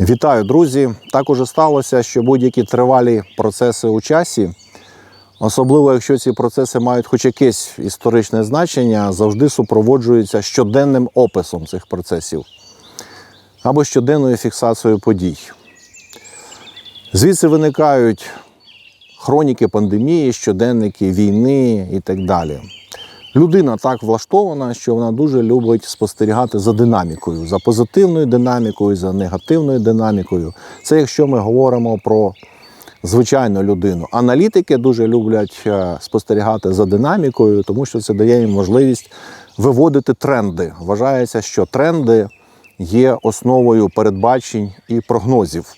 Вітаю, друзі! Так уже сталося, що будь-які тривалі процеси у часі, особливо якщо ці процеси мають хоч якесь історичне значення, завжди супроводжуються щоденним описом цих процесів або щоденною фіксацією подій. Звідси виникають хроніки пандемії, щоденники війни і так далі. Людина так влаштована, що вона дуже любить спостерігати за динамікою, за позитивною динамікою, за негативною динамікою. Це якщо ми говоримо про звичайну людину. Аналітики дуже люблять е, спостерігати за динамікою, тому що це дає їм можливість виводити тренди. Вважається, що тренди є основою передбачень і прогнозів.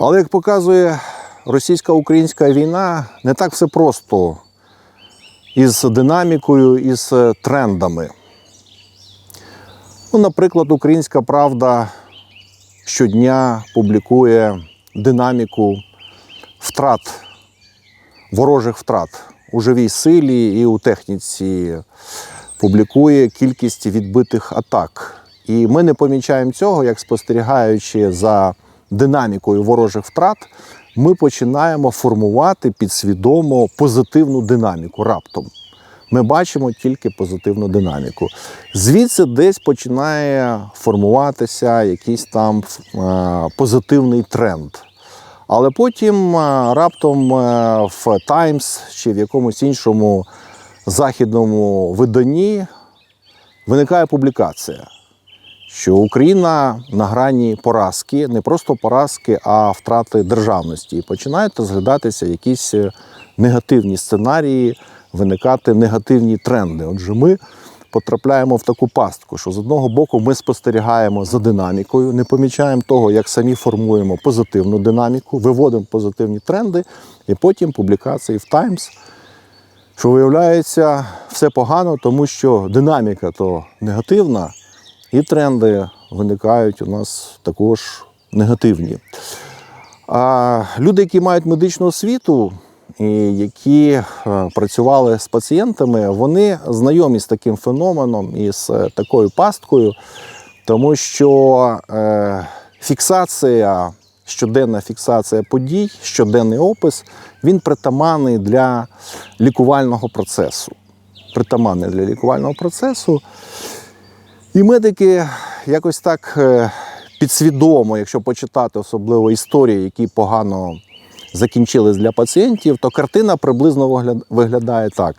Але як показує російсько-українська війна, не так все просто із динамікою, із трендами. Ну, наприклад, Українська Правда щодня публікує динаміку втрат, ворожих втрат у живій силі і у техніці, публікує кількість відбитих атак. І ми не помічаємо цього, як спостерігаючи за динамікою ворожих втрат, ми починаємо формувати підсвідомо позитивну динаміку раптом. Ми бачимо тільки позитивну динаміку. Звідси десь починає формуватися якийсь там е, позитивний тренд. Але потім е, раптом е, в Times чи в якомусь іншому західному виданні виникає публікація що Україна на грані поразки, не просто поразки, а втрати державності. І починають розглядатися якісь е, негативні сценарії, виникати негативні тренди. Отже, ми потрапляємо в таку пастку, що з одного боку ми спостерігаємо за динамікою, не помічаємо того, як самі формуємо позитивну динаміку, виводимо позитивні тренди, і потім публікації в Times, що виявляється все погано, тому що динаміка то негативна. І тренди виникають у нас також негативні. А люди, які мають медичну освіту і які е, працювали з пацієнтами, вони знайомі з таким феноменом і з такою пасткою, тому що е, фіксація, щоденна фіксація подій, щоденний опис, він притаманний для лікувального процесу. Притаманний для лікувального процесу. І медики якось так е, підсвідомо, якщо почитати особливо історії, які погано закінчились для пацієнтів, то картина приблизно виглядає так.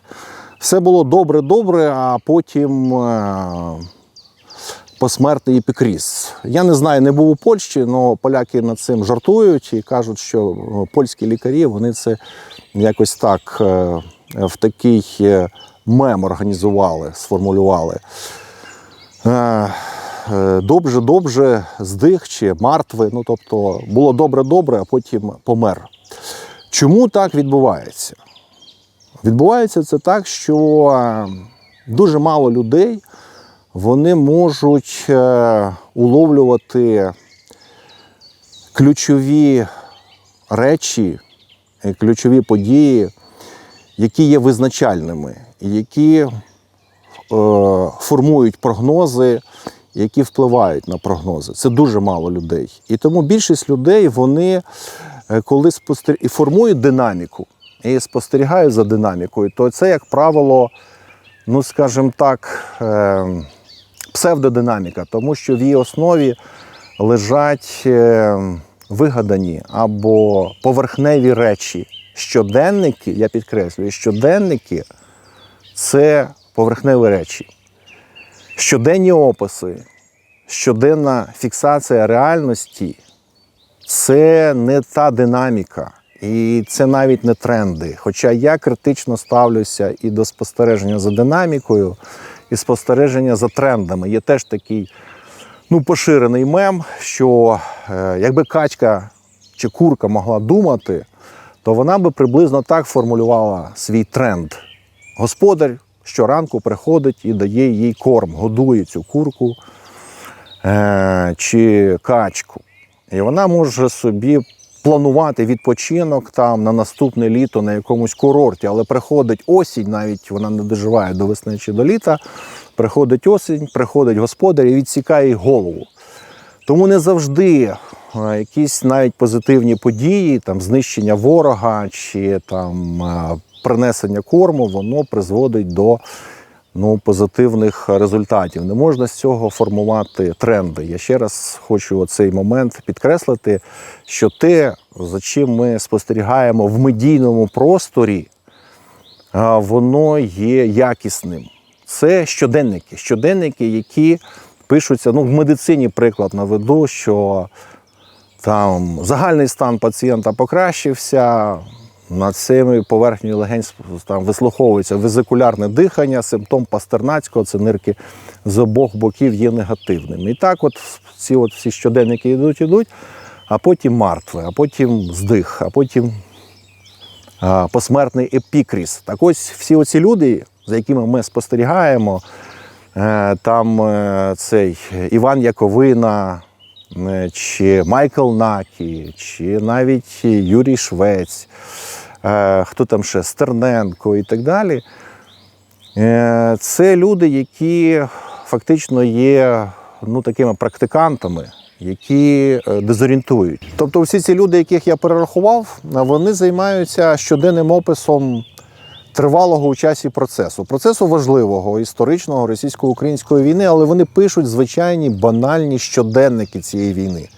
Все було добре-добре, а потім е, посмертний епікріз. Я не знаю, не був у Польщі, але поляки над цим жартують і кажуть, що е, польські лікарі вони це якось так е, в такий мем організували, сформулювали. Добре, добре, здих чи мертвий. Ну, тобто було добре-добре, а потім помер. Чому так відбувається? Відбувається це так, що е, дуже мало людей вони можуть е, уловлювати ключові речі, е, ключові події, які є визначальними, які е, формують прогнози, які впливають на прогнози. Це дуже мало людей. І тому більшість людей вони е, коли спостер... і формують динаміку і спостерігають за динамікою, то це, як правило, ну скажімо так, е, псевдодинаміка, тому що в її основі лежать е, вигадані або поверхневі речі. Щоденники, я підкреслюю, щоденники це поверхневі речі. Щоденні описи, щоденна фіксація реальності це не та динаміка, і це навіть не тренди. Хоча я критично ставлюся і до спостереження за динамікою, і спостереження за трендами. Є теж такий ну, поширений мем, що е, якби качка чи курка могла думати, то вона би приблизно так формулювала свій тренд. Господар щоранку приходить і дає їй корм, годує цю курку е, чи качку. І вона може собі планувати відпочинок там на наступне літо на якомусь курорті, але приходить осінь, навіть вона не доживає до весни чи до літа. Приходить осінь, приходить господар і відсікає голову. Тому не завжди е, якісь навіть позитивні події, там знищення ворога чи там е, принесення корму, воно призводить до ну, позитивних результатів. Не можна з цього формувати тренди. Я ще раз хочу цей момент підкреслити, що те, за чим ми спостерігаємо в медійному просторі, воно є якісним. Це щоденники. Щоденники, які пишуться, ну, в медицині приклад наведу, що там загальний стан пацієнта покращився, над цими поверхнею легень там вислуховується везикулярне дихання, симптом пастернацького, це нирки з обох боків є негативним. І так, от ці от всі щоденники йдуть, йдуть, а потім мартве, а потім здих, а потім а, посмертний епікріс. Так ось всі оці люди, за якими ми спостерігаємо, е, там е, цей Іван Яковина, чи Майкл Накі, чи навіть Юрій Швець, е, хто там ще Стерненко і так далі. Е, Це люди, які фактично є ну, такими практикантами, які е, дезорієнтують. Тобто, всі ці люди, яких я перерахував, е, вони займаються щоденним описом тривалого у часі процесу. Процесу важливого, історичного російсько-української війни, але вони пишуть звичайні банальні щоденники цієї війни.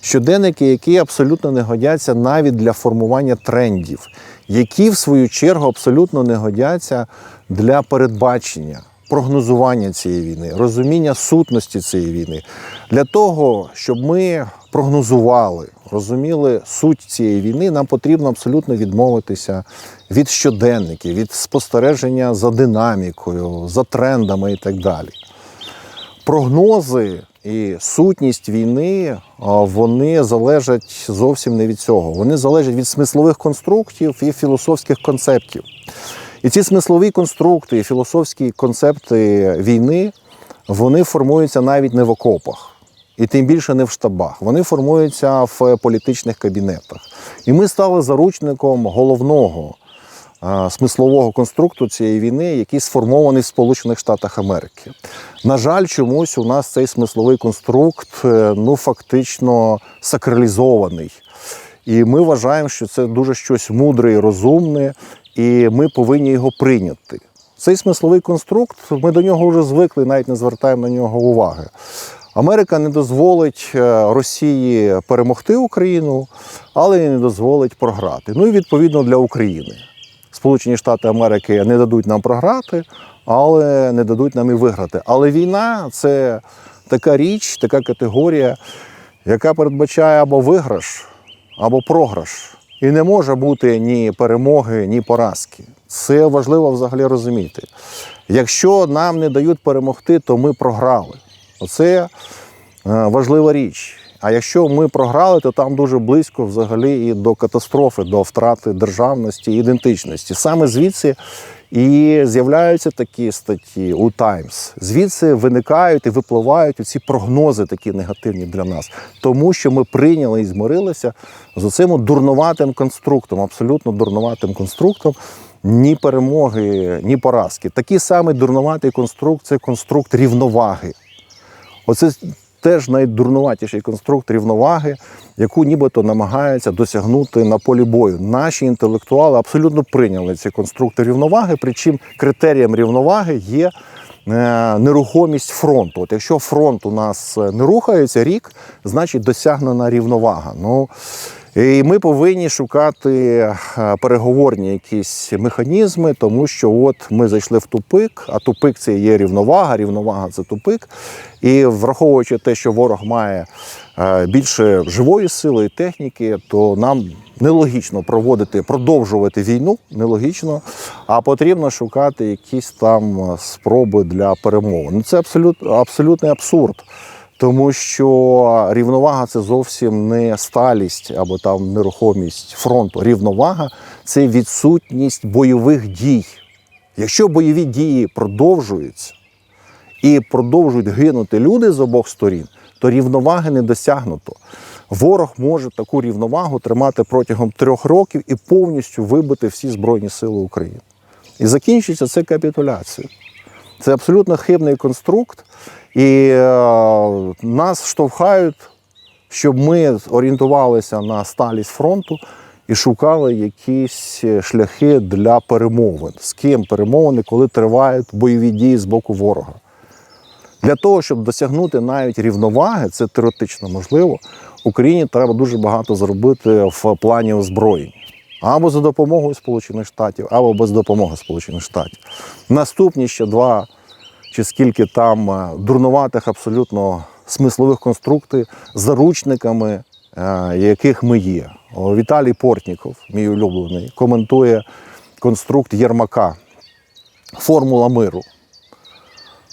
Щоденники, які абсолютно не годяться навіть для формування трендів, які, в свою чергу, абсолютно не годяться для передбачення, прогнозування цієї війни, розуміння сутності цієї війни. Для того, щоб ми прогнозували, розуміли суть цієї війни, нам потрібно абсолютно відмовитися від щоденників, від спостереження за динамікою, за трендами і так далі прогнози і сутність війни вони залежать зовсім не від цього. Вони залежать від смислових конструктів і філософських концептів. І ці смислові конструкти, і філософські концепти війни, вони формуються навіть не в окопах. І тим більше не в штабах. Вони формуються в політичних кабінетах. І ми стали заручником головного а, смислового конструкту цієї війни, який сформований в Сполучених Штатах Америки. На жаль, чомусь у нас цей смисловий конструкт е, ну фактично сакралізований. І ми вважаємо, що це дуже щось мудре і розумне, і ми повинні його прийняти. Цей смисловий конструкт, ми до нього вже звикли, навіть не звертаємо на нього уваги. Америка не дозволить е, Росії перемогти Україну, але і не дозволить програти. Ну і відповідно для України. Сполучені Штати Америки не дадуть нам програти, але не дадуть нам і виграти. Але війна це така річ, така категорія, яка передбачає або виграш, або програш. І не може бути ні перемоги, ні поразки. Це важливо взагалі розуміти. Якщо нам не дають перемогти, то ми програли. Оце е, важлива річ. А якщо ми програли, то там дуже близько взагалі і до катастрофи, до втрати державності ідентичності. Саме звідси і з'являються такі статті у Times. Звідси виникають і випливають ці прогнози, такі негативні для нас, тому що ми прийняли і змирилися з оцим дурнуватим конструктом, абсолютно дурнуватим конструктом. Ні перемоги, ні поразки. Такий самий дурнуватий конструкт це конструкт рівноваги. Оце теж найдурнуватіший конструкт рівноваги, яку нібито намагаються досягнути на полі бою. Наші інтелектуали абсолютно прийняли ці конструкти рівноваги, причому критерієм рівноваги є. Е, Нерухомість фронту. От якщо фронт у нас е, не рухається рік, значить досягнена рівновага. Ну і ми повинні шукати е, переговорні якісь механізми, тому що от ми зайшли в тупик, а тупик це є рівновага, рівновага це тупик. І враховуючи те, що ворог має більше живої сили і техніки, то нам нелогічно проводити, продовжувати війну, нелогічно, а потрібно шукати якісь там е, спроби для перемови. Ну це абсолют, абсолютний абсурд. Тому що рівновага це зовсім не сталість або там нерухомість фронту. Рівновага це відсутність бойових дій. Якщо бойові дії продовжуються і продовжують гинути люди з обох сторін, то рівноваги не досягнуто. Ворог може таку рівновагу тримати протягом трьох років і повністю вибити всі Збройні Сили України. І закінчиться це капітуляцією. Це абсолютно хибний конструкт, і е, нас штовхають, щоб ми орієнтувалися на сталість фронту і шукали якісь шляхи для перемовин. З ким перемовини, коли тривають бойові дії з боку ворога. Для того, щоб досягнути навіть рівноваги, це теоретично можливо, Україні треба дуже багато зробити в плані озброєнь. Або за допомогою Сполучених Штатів, або без допомоги Сполучених Штатів. Наступні ще два чи скільки там е, дурнуватих абсолютно смислових конструктів заручниками, е, яких ми є. Віталій Портніков, мій улюблений, коментує конструкт Єрмака Формула миру.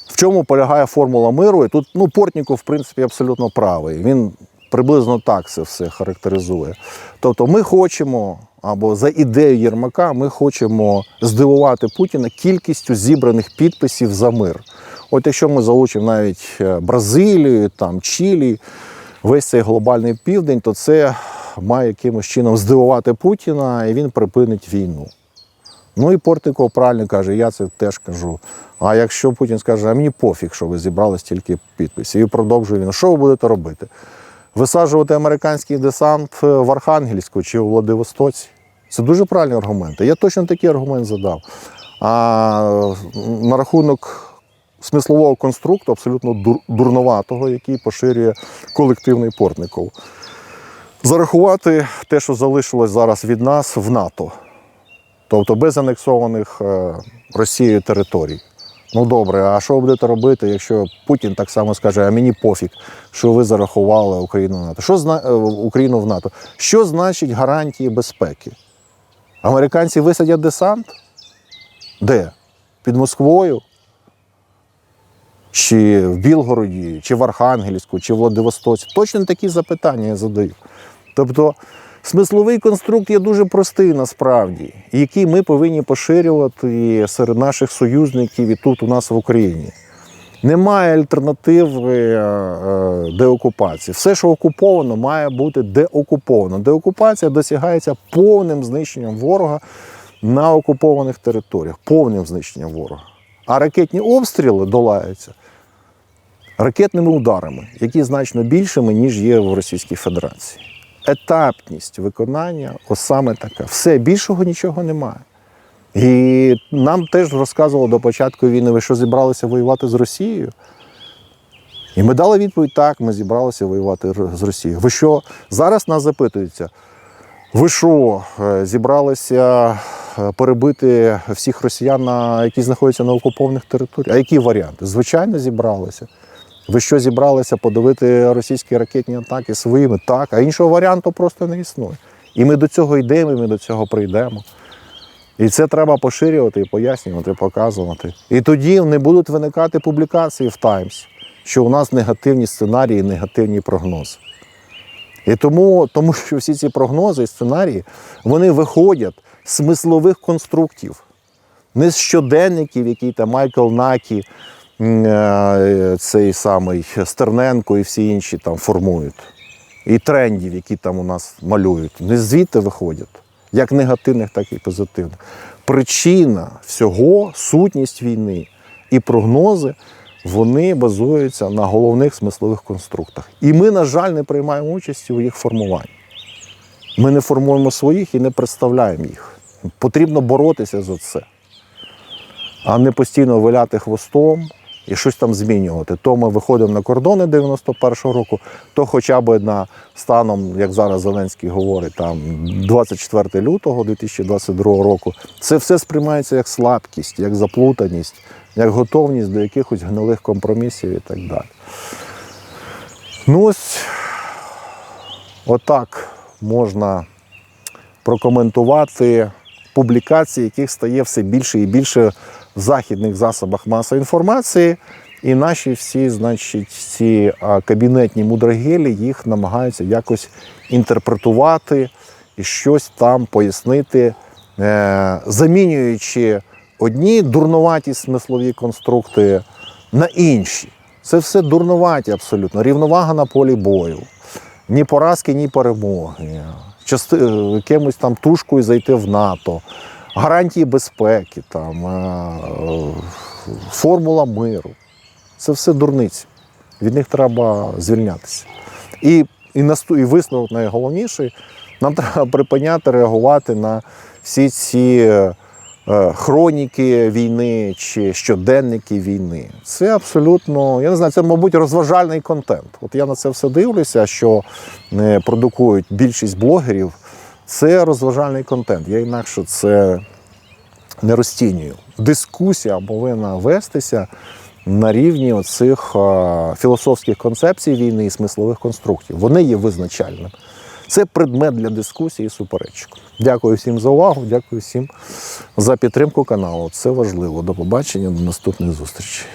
В чому полягає формула миру? І тут ну, Портніков, в принципі, абсолютно правий. Він приблизно так це все характеризує. Тобто, ми хочемо, або за ідеєю Єрмака, ми хочемо здивувати Путіна кількістю зібраних підписів за мир. От якщо ми залучимо навіть е, Бразилію, там, Чилі, весь цей глобальний південь, то це має якимось чином здивувати Путіна, і він припинить війну. Ну і Портников правильно каже, я це теж кажу. А якщо Путін скаже, а мені пофіг, що ви зібрали стільки підписів, і продовжує він, що ви будете робити? Висаджувати американський десант в Архангельську чи у Владивостоці? Це дуже правильні аргументи. Я точно такий аргумент задав. А на рахунок смислового конструкту, абсолютно дур- дурноватого, який поширює колективний Портников. Зарахувати те, що залишилось зараз від нас в НАТО тобто без анексованих е, Росією територій. Ну добре, а що будете робити, якщо Путін так само скаже, а мені пофіг, що ви зарахували Україну в НАТО? Що зна... е, Україну в НАТО? Що значить гарантії безпеки? Американці висадять десант? Де? Під Москвою? Чи в Білгороді, чи в Архангельську, чи в Владивостоці? Точно такі запитання я задаю. Тобто смисловий конструкт є дуже простий насправді, який ми повинні поширювати серед наших союзників і тут у нас в Україні. Немає альтернативи е, е, деокупації. Все, що окуповано, має бути деокуповано. Деокупація досягається повним знищенням ворога на окупованих територіях, повним знищенням ворога. А ракетні обстріли долаються ракетними ударами, які значно більшими, ніж є в Російській Федерації. Етапність виконання ось саме така. Все більшого нічого немає. І нам теж розказували до початку війни, ви що зібралися воювати з Росією? І ми дали відповідь: так, ми зібралися воювати з Росією. Ви що зараз нас запитуються? Ви що, е, зібралися е, перебити всіх росіян, які знаходяться на окупованих територіях? А які варіанти? Звичайно, зібралися. Ви що зібралися подивити російські ракетні атаки своїми? Так, а іншого варіанту просто не існує. І ми до цього йдемо, і ми до цього прийдемо. І це треба поширювати, пояснювати, показувати. І тоді не будуть виникати публікації в Times, що у нас негативні сценарії, негативні прогнози. І тому, тому що всі ці прогнози і сценарії вони виходять з смислових конструктів, не з щоденників, які там Майкл Накі, цей самий Стерненко і всі інші там формують. І трендів, які там у нас малюють. Не звідти виходять, як негативних, так і позитивних. Причина всього, сутність війни і прогнози, вони базуються на головних смислових конструктах. І ми, на жаль, не приймаємо участі у їх формуванні. Ми не формуємо своїх і не представляємо їх. Потрібно боротися за це, а не постійно виляти хвостом і щось там змінювати. То ми виходимо на кордони 91-го року, то хоча б на станом, як зараз Зеленський говорить, там 24 лютого 2022 року. Це все сприймається як слабкість, як заплутаність, як готовність до якихось гнилих компромісів і так далі. Ну ось отак можна прокоментувати публікації, яких стає все більше і більше західних засобах масової інформації. І наші всі, значить, ці кабінетні мудрагелі їх намагаються якось інтерпретувати і щось там пояснити, е, замінюючи одні дурнуваті смислові конструкти на інші. Це все дурнуваті абсолютно. Рівновага на полі бою. Ні поразки, ні перемоги. Части... е, Кимось там тушкою зайти в НАТО, гарантії безпеки, там, е, формула миру. Це все дурниці. Від них треба звільнятися. І, і, насту, і висновок найголовніший, нам треба припиняти реагувати на всі ці е, хроніки війни чи щоденники війни. Це абсолютно, я не знаю, це, мабуть, розважальний контент. От я на це все дивлюся, що е, продукують більшість блогерів. Це розважальний контент. Я інакше це не розцінюю. Дискусія повинна вестися на рівні оцих е, філософських концепцій війни і смислових конструктів. Вони є визначальними. Це предмет для дискусії і суперечок. Дякую всім за увагу, дякую всім за підтримку каналу. Це важливо. До побачення, до наступних зустрічей.